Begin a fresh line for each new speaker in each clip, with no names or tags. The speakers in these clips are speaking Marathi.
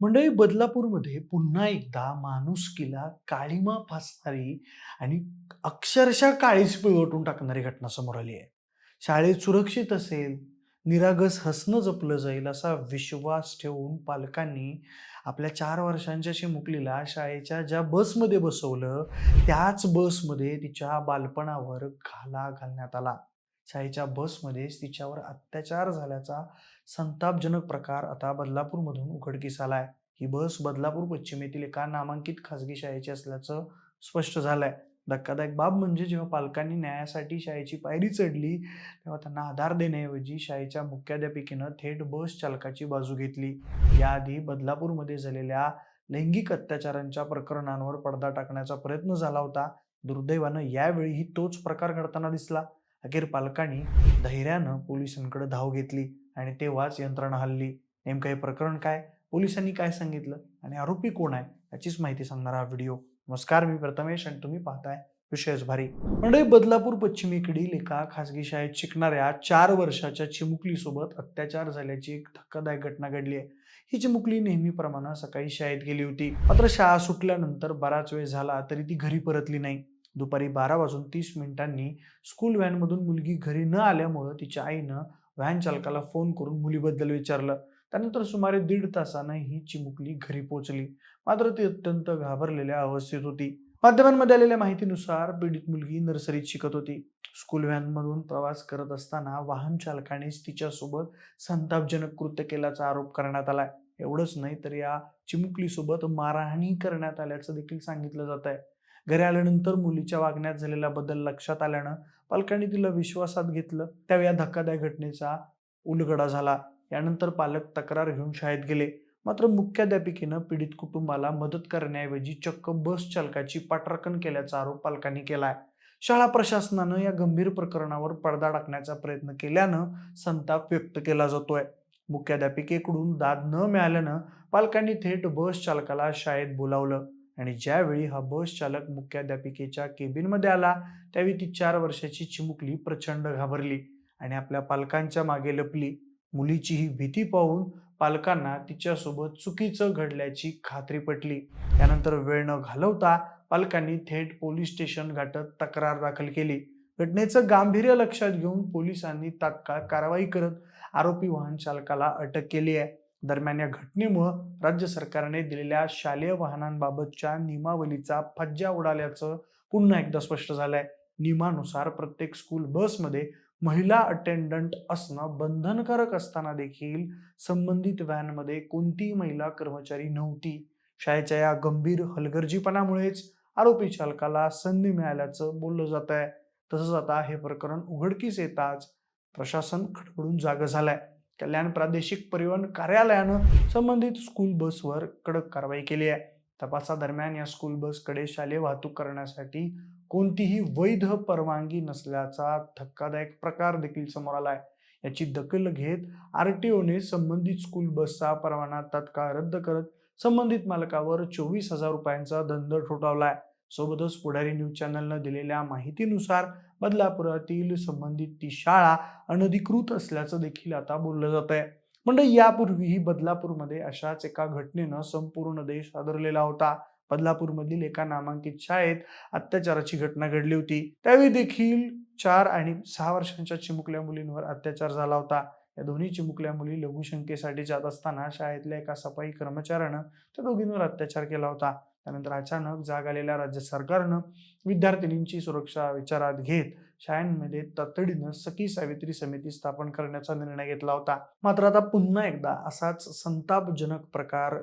मंडळी बदलापूरमध्ये पुन्हा एकदा माणुसकीला काळीमा फासणारी आणि अक्षरशः काळीच पिळवटून टाकणारी घटना समोर आली आहे. शाळेत सुरक्षित असेल निरागस हसणं जपलं जाईल असा विश्वास ठेवून पालकांनी आपल्या चार वर्षांच्या चिमुकलीला शाळेच्या ज्या बसमध्ये बसवलं त्याच बसमध्ये तिच्या बालपणावर घाला घालण्यात आला. शाळेच्या बसमध्येच तिच्यावर अत्याचार झाल्याचा संतापजनक प्रकार आता बदलापूरमधून उघडकीस आलाय. ही बस बदलापूर पश्चिमेतील एका नामांकित खासगी शाळेची असल्याचं स्पष्ट झालंय. धक्कादायक बाब म्हणजे जेव्हा पालकांनी न्यायासाठी शाळेची पायरी चढली तेव्हा त्यांना आधार देण्याऐवजी शाळेच्या मुख्याध्यापिकेनं थेट बस चालकाची बाजू घेतली. याआधी बदलापूरमध्ये झालेल्या लैंगिक अत्याचारांच्या प्रकरणांवर पडदा टाकण्याचा प्रयत्न झाला होता. दुर्दैवानं यावेळीही तोच प्रकार घडताना दिसला. अखेर पालकांनी धैर्यानं पोलिसांकडे धाव घेतली आणि तेव्हाच यंत्रणा हल्ली. नेमकं हे प्रकरण काय? पोलिसांनी काय सांगितलं? आणि आरोपी कोण आहे? याचीच माहिती सांगणारा हा व्हिडिओ. नमस्कार मी प्रथमेश आणि तुम्ही पाहताय विषयच भारी म्हणजे बदलापूर पश्चिमेकडील एका खासगी शाळेत शिकणाऱ्या चार वर्षाच्या चिमुकलीसोबत अत्याचार झाल्याची एक धक्कादायक घटना घडली आहे. ही चिमुकली नेहमीप्रमाणे सकाळी शाळेत गेली होती. मात्र शाळा सुटल्यानंतर बराच वेळ झाला तरी ती घरी परतली नाही. दुपारी बारा वाजून तीस मिनिटांनी स्कूल व्हॅनमधून मुलगी घरी न आल्यामुळं तिच्या आईनं व्हॅन चालकाला फोन करून मुलीबद्दल विचारलं. त्यानंतर सुमारे दीड तासानं ही चिमुकली घरी पोहोचली. मात्र ती अत्यंत घाबरलेल्या अवस्थेत होती. माध्यमांमध्ये आलेल्या माहितीनुसार पीडित मुलगी नर्सरीत शिकत होती. स्कूल व्हॅनमधून प्रवास करत असताना वाहन चालकानेच तिच्यासोबत संतापजनक कृत्य केल्याचा आरोप करण्यात आलाय. एवढंच नाही तर या चिमुकलीसोबत मारहाणी करण्यात आल्याचं देखील सांगितलं जात आहे घरी आल्यानंतर मुलीच्या वागण्यात झालेला बदल लक्षात आल्यानं पालकांनी तिला विश्वासात घेतलं. त्यावेळी या धक्कादायक घटनेचा उलगडा झाला. यानंतर पालक तक्रार घेऊन शाळेत गेले. मात्र मुख्याध्यापिकेनं पीडित कुटुंबाला मदत करण्याऐवजी चक्क बस चालकाची पाठराखण केल्याचा आरोप पालकांनी केलाय. शाळा प्रशासनानं या गंभीर प्रकरणावर पडदा टाकण्याचा प्रयत्न केल्यानं संताप व्यक्त केला जातोय. मुख्याध्यापिकेकडून दाद न मिळाल्यानं पालकांनी थेट बस चालकाला शाळेत बोलावलं. आणि ज्यावेळी हा बस चालक मुख्याध्यापिकेच्या केबिनमध्ये आला त्यावेळी ती चार वर्षाची चिमुकली प्रचंड घाबरली आणि आपल्या पालकांच्या मागे लपली. मुलीची ही भीती पाहून पालकांना तिच्यासोबत चुकीचं घडल्याची खात्री पटली. त्यानंतर वेळ न घालवता पालकांनी थेट पोलीस स्टेशन गाठत तक्रार दाखल केली. घटनेचं गांभीर्य लक्षात घेऊन पोलिसांनी तात्काळ कारवाई करत आरोपी वाहन चालकाला अटक केली आहे. दरम्यान या घटनेमुळं राज्य सरकारने दिलेल्या शालेय वाहनांबाबतच्या नियमावलीचा फज्जा उडाल्याचं पुन्हा एकदा स्पष्ट झालंय. नियमानुसार प्रत्येक स्कूल बसमध्ये महिला अटेंडंट असणं बंधनकारक असताना देखील संबंधित व्हॅनमध्ये कोणतीही महिला कर्मचारी नव्हती. शाळेच्या या गंभीर हलगर्जीपणामुळेच आरोपी चालकाला संधी मिळाल्याचं बोललं जात आहे तसंच आता हे प्रकरण उघडकीस येताच प्रशासन खडबडून जागं झालंय. कल्याण प्रादेशिक परिवहन कार्यालयानं संबंधित स्कूल बसवर कडक कारवाई केली आहे. तपासादरम्यान या स्कूल बसकडे शालेय वाहतूक करण्यासाठी कोणतीही वैध परवानगी नसल्याचा धक्कादायक प्रकार देखील समोर आला आहे याची दखल घेत आर टी ओने संबंधित स्कूल बसचा परवाना तात्काळ रद्द करत संबंधित मालकावर चोवीस हजार रुपयांचा दंड आहे सोबतच पुढारी न्यूज चॅनलनं दिलेल्या माहितीनुसार बदलापुरातील संबंधित ती शाळा अनधिकृत असल्याचं देखील आता बोललं जात आहे म्हणजे यापूर्वीही बदलापूरमध्ये अशाच एका घटनेनं संपूर्ण देश हादरलेला होता. बदलापूरमधील एका नामांकित शाळेत अत्याचाराची घटना घडली होती. त्यावेळी देखील चार आणि सहा वर्षांच्या चिमुकल्या मुलींवर अत्याचार झाला होता. या दोन्ही चिमुकल्या मुली लघुशंकेसाठी जात असताना शाळेतल्या एका सफाई कर्मचाऱ्यानं त्या दोघींवर अत्याचार केला होता. त्यानंतर अचानक जाग आलेल्या राज्य सरकारनं विद्यार्थिनींची सुरक्षा विचारात घेत शाळांमध्ये तातडीनं सखी सावित्री समिती स्थापन करण्याचा निर्णय घेतला होता. मात्र आता पुन्हा एकदा असाच संतापजनक प्रकार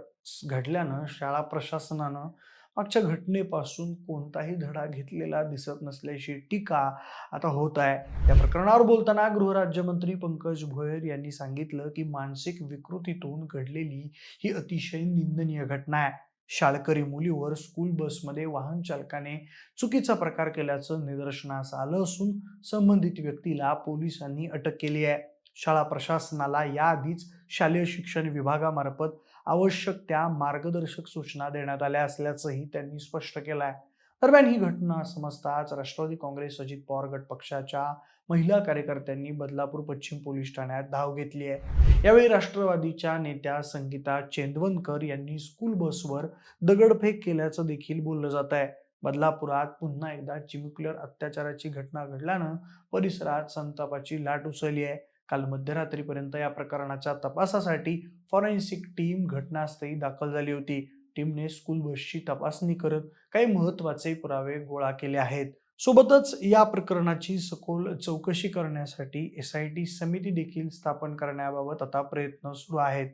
घडल्यानं शाळा प्रशासनानं मागच्या घटनेपासून कोणताही धडा घेतलेला दिसत नसल्याची टीका आता होत आहे. या प्रकरणावर बोलताना गृहराज्यमंत्री पंकज भोयर यांनी सांगितलं की मानसिक विकृतीतून घडलेली ही अतिशय निंदनीय घटना आहे. शाळकरी मुलीवर स्कूल बसमध्ये वाहन चालकाने चुकीचा प्रकार केल्याचं निदर्शनास आलं असून संबंधित व्यक्तीला पोलिसांनी अटक केली आहे. शाळा प्रशासनाला याआधीच शालेय शिक्षण विभागामार्फत आवश्यक त्या मार्गदर्शक सूचना देण्यात आल्या असल्याचंही त्यांनी स्पष्ट केलं आहे. दरम्यान ही घटना समजताच राष्ट्रवादी काँग्रेस अजित पवार गट पक्षाच्या महिला कार्यकर्त्यांनी बदलापूर पश्चिम पोलीस ठाण्यात धाव घेतली आहे. यावेळी राष्ट्रवादीच्या नेत्या संगीता चेंदवनकर यांनी स्कूल बसवर दगडफेक केल्याचं देखील बोललं जात आहे. बदलापुरात पुन्हा एकदा चिमिक्युलर अत्याचाराची घटना घडल्यानं परिसरात संतापाची लाट उसळली आहे. काल मध्यरात्रीपर्यंत या प्रकरणाच्या तपासासाठी फॉरेन्सिक टीम घटनास्थळी दाखल झाली होती. टीमने स्कूल बसची तपासणी करत काही महत्त्वाचे पुरावे गोळा केले आहेत. सोबतच या प्रकरणाची सखोल चौकशी करण्यासाठी एस आय टी समिती देखील स्थापन करण्याबाबत आता प्रयत्न सुरू आहेत.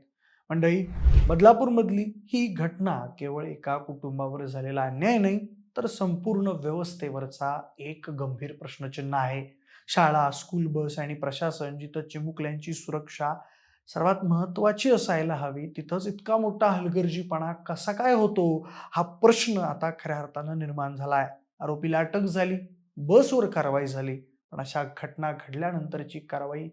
मंडळी बदलापूरमधली ही घटना केवळ एका कुटुंबावर झालेला अन्याय नाही तर संपूर्ण व्यवस्थेवरचा एक गंभीर प्रश्नचिन्ह आहे. शाळा स्कूल बस आणि प्रशासन जिथं चिमुकल्यांची सुरक्षा सर्वात महत्त्वाची असायला हवी तिथंच इतका मोठा हलगर्जीपणा कसा काय होतो हा प्रश्न आता खऱ्या अर्थानं निर्माण झाला आहे आरोपीला अटक झाली बसवर कारवाई झाली पण अशा घटना घडल्यानंतरची कारवाई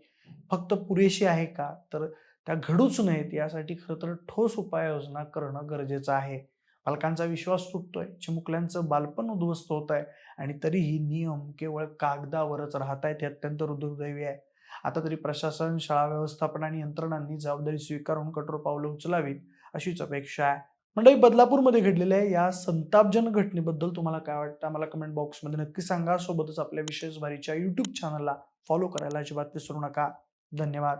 फक्त पुरेशी आहे का? तर त्या घडूच नयेत यासाठी खरं तर ठोस उपाययोजना करणं गरजेचं आहे. पालकांचा विश्वास तुटतोय चिमुकल्यांचं बालपण उद्ध्वस्त होत आहे आणि तरीही नियम केवळ कागदावरच राहत आहेत हे अत्यंत दुर्दैवी आहे. आता तरी प्रशासन शाळा व्यवस्थापन आणि यंत्रणांनी जबाबदारी स्वीकारून कठोर पावलं उचलावीत अशीच अपेक्षा आहे. मंडळी बदलापूरमध्ये घडलेल्या या संतापजनक घटनेबद्दल तुम्हाला काय वाटतं? आम्हाला कमेंट बॉक्समध्ये नक्की सांगा. सोबतच आपल्या विशेष भारीच्या युट्यूब चॅनलला फॉलो करायला अजिबात विसरू नका. धन्यवाद.